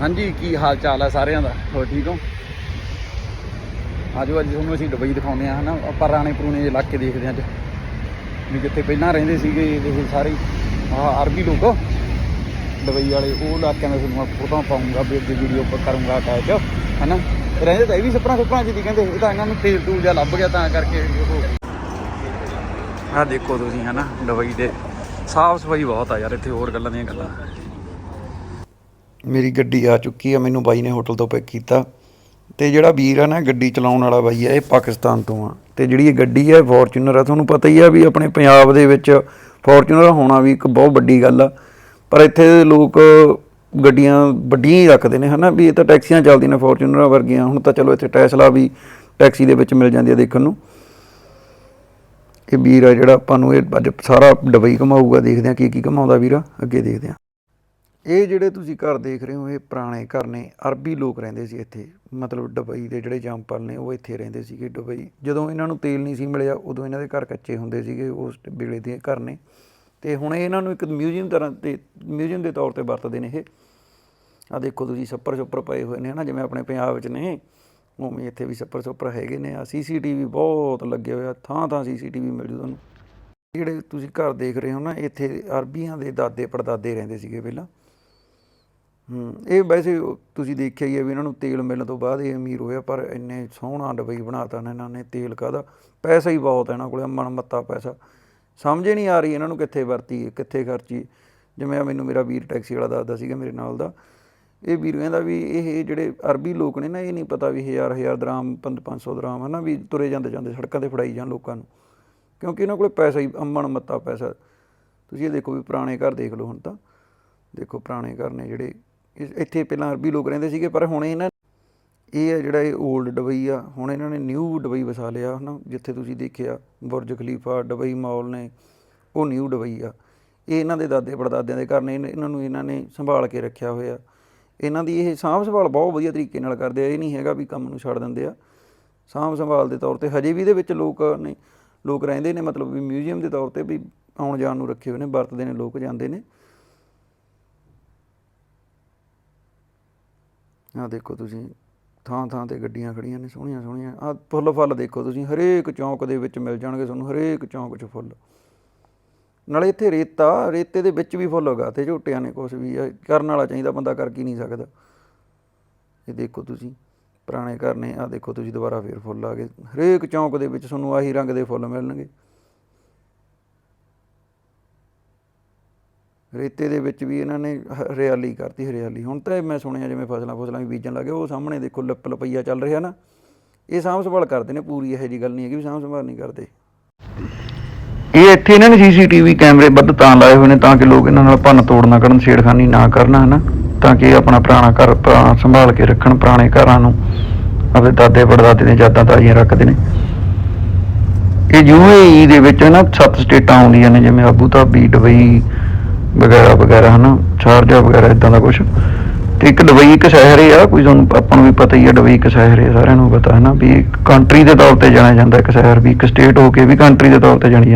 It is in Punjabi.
ਹਾਂਜੀ, ਕੀ ਹਾਲ ਚਾਲ ਹੈ ਸਾਰਿਆਂ ਦਾ? ਹੋਰ ਠੀਕ ਹੋ? ਆਜੋ, ਅੱਜ ਤੁਹਾਨੂੰ ਅਸੀਂ ਦੁਬਈ ਦਿਖਾਉਂਦੇ ਆ ਹਨਾ? ਆਪਾਂ ਰਾਣੇ ਪਰੂਣੇ ਇਲਾਕੇ ਦੇਖਦੇ ਹਾਂ ਅੱਜ। ਵੀ ਜਿੱਥੇ ਪਹਿਲਾਂ ਰਹਿੰਦੇ ਸੀਗੇ, ਇਹ ਸਾਰੇ। ਆਹ, ਅਰਬੀ ਲੋਕ। ਦੁਬਈ ਵਾਲੇ, ਉਹ ਇਲਾਕਿਆਂ ਦਾ ਤੁਹਾਨੂੰ ਫੋਟੋਆਂ ਪਾਉਂਗਾ, ਵੀ ਅੱਗੇ ਵੀਡੀਓ ਪਰ ਕਰੂੰਗਾ ਅਟੈਚ ਹਨਾ? ਰਹਿੰਦੇ ਤਾਂ ਇਹ ਵੀ ਸਪਨਾ ਸੁਪਰਾਂ ਜਿਹਦੀ ਕਹਿੰਦੇ, ਇਹ ਤਾਂ ਇਹਨਾਂ ਨੂੰ ਤੇਲ ਤੂਲ ਜਿਹਾ ਲੱਭ ਗਿਆ ਤਾਂ ਕਰਕੇ ਉਹ ਆਹ ਦੇਖੋ ਤੁਸੀਂ, ਹਨਾ? ਦੁਬਈ ਦੇ। ਸਾਫ਼ ਸਫ਼ਾਈ ਬਹੁਤ ਆ ਯਾਰ, ਇੱਥੇ ਹੋਰ ਗੱਲਾਂ ਦੀਆਂ ਗੱਲਾਂ। ਮੇਰੀ ਗੱਡੀ ਆ ਚੁੱਕੀ ਆ, ਮੈਨੂੰ ਬਾਈ ਨੇ ਹੋਟਲ ਤੋਂ ਪਿਕ ਕੀਤਾ। ਤੇ ਜਿਹੜਾ ਵੀਰ ਆ ਨਾ, ਗੱਡੀ ਚਲਾਉਣ ਵਾਲਾ ਬਾਈ ਆ, ਇਹ ਪਾਕਿਸਤਾਨ ਤੋਂ ਆ। ਤੇ ਜਿਹੜੀ ਇਹ ਗੱਡੀ ਆ ਫੋਰਚੂਨਰ ਆ। ਤੁਹਾਨੂੰ ਪਤਾ ਹੀ ਆ ਵੀ ਆਪਣੇ ਪੰਜਾਬ ਦੇ ਵਿੱਚ ਫੋਰਚੂਨਰ ਹੋਣਾ ਵੀ ਇੱਕ ਬਹੁਤ ਵੱਡੀ ਗੱਲ ਆ। ਪਰ ਇੱਥੇ ਲੋਕ ਗੱਡੀਆਂ ਵੱਡੀਆਂ ਹੀ ਰੱਖਦੇ ਨੇ, ਹਨਾ? ਵੀ ਇਹ ਤਾਂ ਟੈਕਸੀਆਂ ਚੱਲਦੀਆਂ ਨੇ ਫੋਰਚੂਨਰਾਂ ਵਰਗੀਆਂ। ਹੁਣ ਤਾਂ ਚਲੋ ਇੱਥੇ ਟੈਸਲਾ ਵੀ ਟੈਕਸੀ ਦੇ ਵਿੱਚ ਮਿਲ ਜਾਂਦੀ ਆ ਦੇਖਣ ਨੂੰ। ਇਹ ਵੀਰ ਆ ਜਿਹੜਾ ਆਪਾਂ ਨੂੰ ਇਹ ਅੱਜ ਸਾਰਾ ਡਬਈ ਘਮਾਊਗਾ, ਦੇਖਦੇ ਆ ਕੀ ਕੀ ਘਮਾਉਂਦਾ ਵੀਰ, ਅੱਗੇ ਦੇਖਦੇ ਆ। ਇਹ ਜਿਹੜੇ ਤੁਸੀਂ ਘਰ ਦੇਖ ਰਹੇ ਹੋ, ਇਹ ਪੁਰਾਣੇ ਘਰ ਨੇ, ਅਰਬੀ ਲੋਕ ਰਹਿੰਦੇ ਸੀ ਇੱਥੇ। ਮਤਲਬ ਦੁਬਈ ਦੇ ਜਿਹੜੇ ਜੰਪਲ ਨੇ, ਉਹ ਇੱਥੇ ਰਹਿੰਦੇ ਸੀਗੇ ਦੁਬਈ ਜਦੋਂ ਇਹਨਾਂ ਨੂੰ ਤੇਲ ਨਹੀਂ ਸੀ ਮਿਲਿਆ, ਉਦੋਂ ਇਹਨਾਂ ਦੇ ਘਰ ਕੱਚੇ ਹੁੰਦੇ ਸੀਗੇ, ਉਸ ਵੇਲੇ ਦੇ ਘਰ ਨੇ। ਤੇ ਹੁਣ ਇਹਨਾਂ ਨੂੰ ਇੱਕ ਮਿਊਜ਼ੀਅਮ ਤਰ੍ਹਾਂ ਤੇ, ਮਿਊਜ਼ੀਅਮ ਦੇ ਤੌਰ ਤੇ ਵਰਤਦੇ ਨੇ ਇਹ। ਆ ਦੇਖੋ ਤੁਸੀਂ ਛੱਪਰ ਛੱਪਰ ਪਏ ਹੋਏ ਨੇ ਹਨਾ, ਜਿਵੇਂ ਆਪਣੇ ਪੰਜਾਬ ਵਿੱਚ ਨੇ। ਉਵੇਂ ਇੱਥੇ ਵੀ ਛੱਪਰ ਛੱਪਰ ਹੈਗੇ ਨੇ। ਆ ਸੀਸੀਟੀਵੀ ਬਹੁਤ ਲੱਗੇ ਹੋਏ ਆ, ਥਾਂ ਥਾਂ ਸੀਸੀਟੀਵੀ ਮਿਲ ਜੂ ਤੁਹਾਨੂੰ। ਜਿਹੜੇ ਤੁਸੀਂ ਘਰ ਦੇਖ ਰਹੇ ਹੋ ਨਾ, ਇੱਥੇ ਅਰਬੀਆਂ ਦੇ ਦਾਦੇ ਪੜਦਾਦੇ ਰਹਿੰਦੇ ਸੀਗੇ ਪਹਿਲਾਂ। ਹੂੰ, ਇਹ ਵੈਸੇ ਤੁਸੀਂ ਦੇਖਿਆ ਹੀ ਹੈ ਵੀ ਇਹਨਾਂ ਨੂੰ ਤੇਲ ਮਿਲਣ ਤੋਂ ਬਾਅਦ ਇਹ ਅਮੀਰ ਹੋਇਆ, ਪਰ ਇੰਨੇ ਸੋਹਣਾ ਡਬਈ ਬਣਾਤਾ ਨਾ ਇਹਨਾਂ ਨੇ ਤੇਲ ਕਾਦਾ ਪੈਸਾ ਹੀ ਬਹੁਤ ਹੈ ਇਹਨਾਂ ਕੋਲੇ ਮਨ ਮੱਤਾ ਪੈਸਾ। ਸਮਝ ਹੀ ਨਹੀਂ ਆ ਰਹੀ ਇਹਨਾਂ ਨੂੰ ਕਿੱਥੇ ਵਰਤੀ, ਕਿੱਥੇ ਖਰਚੀ। ਜਿਵੇਂ ਮੈਨੂੰ ਮੇਰਾ ਵੀਰ ਟੈਕਸੀ ਵਾਲਾ ਦੱਸਦਾ ਸੀਗਾ ਮੇਰੇ ਨਾਲ ਦਾ। ਇਹ ਵੀਰ ਕਹਿੰਦਾ ਵੀ ਇਹ ਜਿਹੜੇ ਅਰਬੀ ਲੋਕ ਨੇ ਨਾ, ਇਹ ਨਹੀਂ ਪਤਾ ਵੀ ਹਜ਼ਾਰ ਹਜ਼ਾਰ ਦਰਾਮ 500 ਦਰਾਮ ਹੈ ਨਾ ਵੀ ਤੁਰੇ ਜਾਂਦੇ ਜਾਂਦੇ ਸੜਕਾਂ ਤੇ ਫੜਾਈ ਜਾਣ ਲੋਕਾਂ ਨੂੰ। ਕਿਉਂਕਿ ਇਹਨਾਂ ਕੋਲੇ ਪੈਸਾ ਹੀ ਅੰਮਣ ਮੱਤਾ ਪੈਸਾ। ਤੁਸੀਂ ਇਹ ਦੇਖੋ ਵੀ ਪੁਰਾਣੇ ਘਰ ਦੇਖ ਲਓ ਹੁਣ ਤਾਂ। ਦੇਖੋ ਪੁਰਾਣੇ ਘਰ ਨੇ ਜਿਹੜੇ ਇੱਥੇ ਪਹਿਲਾਂ ਅਰਬੀ ਲੋਕ ਰਹਿੰਦੇ ਸੀਗੇ, ਪਰ ਹੁਣ ਇਹਨਾਂ ਇਹ ਆ ਜਿਹੜਾ ਇਹ 올ਡ ਡਬਈ ਆ, ਹੁਣ ਇਹਨਾਂ ਨੇ ਨਿਊ ਡਬਈ ਵਸਾ ਲਿਆ, ਹਨਾ, ਜਿੱਥੇ ਤੁਸੀਂ ਦੇਖਿਆ ਬੁਰਜ ਖਲੀਫਾ ਡਬਈ ਮਾਲ ਨੇ, ਉਹ ਨਿਊ ਡਬਈ ਆ। ਇਹ ਇਹਨਾਂ ਦੇ ਦਾਦੇ ਪੜਦਾਦਿਆਂ ਦੇ ਘਰ ਨੇ, ਇਹਨਾਂ ਨੂੰ ਇਹਨਾਂ ਨੇ ਸੰਭਾਲ ਕੇ ਰੱਖਿਆ ਹੋਇਆ। ਇਹਨਾਂ ਦੀ ਇਹ ਸਾਂਭ ਸੰਭਾਲ ਬਹੁਤ ਵਧੀਆ ਤਰੀਕੇ ਨਾਲ ਕਰਦੇ ਆ, ਇਹ ਨਹੀਂ ਹੈਗਾ ਵੀ ਕੰਮ ਨੂੰ ਛੱਡ ਦਿੰਦੇ ਆ। ਸਾਂਭ ਸੰਭਾਲ ਦੇ ਤੌਰ ਤੇ ਹਜੇ ਵੀ ਇਹਦੇ ਵਿੱਚ ਲੋਕ ਨੇ, ਲੋਕ ਰਹਿੰਦੇ ਨੇ, ਮਤਲਬ ਵੀ ਮਿਊਜ਼ੀਅਮ ਦੇ ਤੌਰ ਤੇ ਵੀ ਆਉਣ ਜਾਣ ਨੂੰ ਰੱਖੇ ਹੋਏ ਨੇ, ਵਰਤਦੇ ਨੇ, ਲੋਕ ਜਾਂਦੇ ਨੇ। ਆਹ ਦੇਖੋ ਤੁਸੀਂ ਥਾਂ ਥਾਂ ਤੇ ਗੱਡੀਆਂ ਖੜੀਆਂ ਨੇ ਸੋਹਣੀਆਂ ਸੋਹਣੀਆਂ। ਆਹ ਫੁੱਲ ਫਲ ਦੇਖੋ ਤੁਸੀਂ ਹਰੇਕ ਚੌਂਕ ਦੇ ਵਿੱਚ ਮਿਲ ਜਾਣਗੇ ਤੁਹਾਨੂੰ ਹਰੇਕ ਚੌਂਕ 'ਚ ਫੁੱਲ। ਨਾਲੇ ਇੱਥੇ ਰੇਤਾ ਰੇਤੇ ਦੇ ਵਿੱਚ ਵੀ ਫੁੱਲ ਉਗਾ ਤੇ ਝੋਟਿਆਂ ਨੇ ਕੁਛ ਵੀ ਆ, ਕਰਨ ਵਾਲਾ ਚਾਹੀਦਾ ਬੰਦਾ ਕਰ ਕੀ ਨਹੀਂ ਸਕਦਾ। ਇਹ ਦੇਖੋ ਤੁਸੀਂ ਪੁਰਾਣੇ ਘਰ ਨੇ ਆਹ ਦੇਖੋ ਤੁਸੀਂ ਦੁਬਾਰਾ ਫੇਰ ਫੁੱਲ ਆ ਗਏ। ਹਰੇਕ ਚੌਂਕ ਦੇ ਵਿੱਚ ਤੁਹਾਨੂੰ ਆਹੀ ਰੰਗ ਦੇ ਫੁੱਲ ਮਿਲਣਗੇ। ਰੇਤੇ ਦੇ ਵਿੱਚ ਵੀ ਇਹਨਾਂ ਨੇ ਹਰਿਆਲੀ ਕਰਤੀ, ਹਰਿਆਲੀ। ਹੁਣ ਤਾਂ ਮੈਂ ਸੁਣਿਆ ਜਿਵੇਂ ਫਸਲਾਂ ਫਸਲਾਂ ਵੀ ਬੀਜਣ ਲੱਗੇ, ਉਹ ਸਾਹਮਣੇ ਦੇਖੋ ਲੱਪ ਲਪਈਆ ਚੱਲ ਰਿਹਾ ਨਾ। ਇਹ ਸਾਂਭ ਸੰਭਾਲ ਕਰਦੇ ਨੇ, ਪੂਰੀ ਇਹੋ ਜੀ ਗੱਲ ਨਹੀਂ ਹੈਗੀ ਵੀ ਸਾਂਭ ਸੰਭਾਲ ਨਹੀਂ ਕਰਦੇ। ਇਹ ਇੱਥੇ ਇਹਨਾਂ ਨੇ ਸੀਸੀਟੀਵੀ ਕੈਮਰੇ ਵੱਧ ਤਾਂ ਲਾਏ ਹੋਏ ਨੇ, ਤਾਂ ਕਿ ਲੋਕ ਇਹਨਾਂ ਨਾਲ ਭੰਨ ਤੋੜ ਨਾ ਕਰਨ, ਛੇੜਖਾਨੀ ਨਾ ਕਰਨ, ਹਨਾ? ਤਾਂ ਕਿ ਇਹ ਆਪਣਾ ਪੁਰਾਣਾ ਘਰ ਪੁਰਾ- ਸੰਭਾਲ ਕੇ ਰੱਖਣ, ਪੁਰਾਣੇ ਘਰਾਂ ਨੂੰ ਆਪਣੇ ਦਾਦੇ, ਪੜਦਾਦੇ ਦੀਆਂ ਯਾਦਾਂ ਤਾਜ਼ੀਆਂ ਰੱਖਦੇ ਨੇ। ਇਹ ਯੂਏਈ ਦੇ ਵਿੱਚ ਨਾ ਸੱਤ ਸਟੇਟਾਂ ਆਉਂਦੀਆਂ ਨੇ, ਜਿਵੇਂ ਆਬੂ ਧਾਬੀ, ਦੁਬਈ ਵਗੈਰਾ ਵਗੈਰਾ, ਹਨਾ? ਸ਼ਾਰਜਾ ਵਗੈਰਾ ਇਦਾਂ ਦਾ ਕੁਝ ਤੇ ਇੱਕ ਦੁਬਈ, ਇੱਕ ਸ਼ਹਿਰ ਹੀ ਆ, ਕੋਈ ਤੁਹਾਨੂੰ ਆਪਾਂ ਨੂੰ ਵੀ ਪਤਾ ਹੀ ਆ, ਦੁਬਈ ਇੱਕ ਸ਼ਹਿਰ ਹੈ ਸਾਰਿਆਂ ਨੂੰ ਪਤਾ ਹੈ ਨਾ ਵੀ ਕੰਟਰੀ ਦੇ ਤੌਰ ਤੇ ਜਾਣਿਆ ਜਾਂਦਾ ਇੱਕ ਸ਼ਹਿਰ, ਵੀ ਇੱਕ ਸਟੇਟ ਹੋ ਕੇ ਵੀ ਕੰਟਰੀ ਦੇ ਤੌਰ ਤੇ ਜਾਣੀ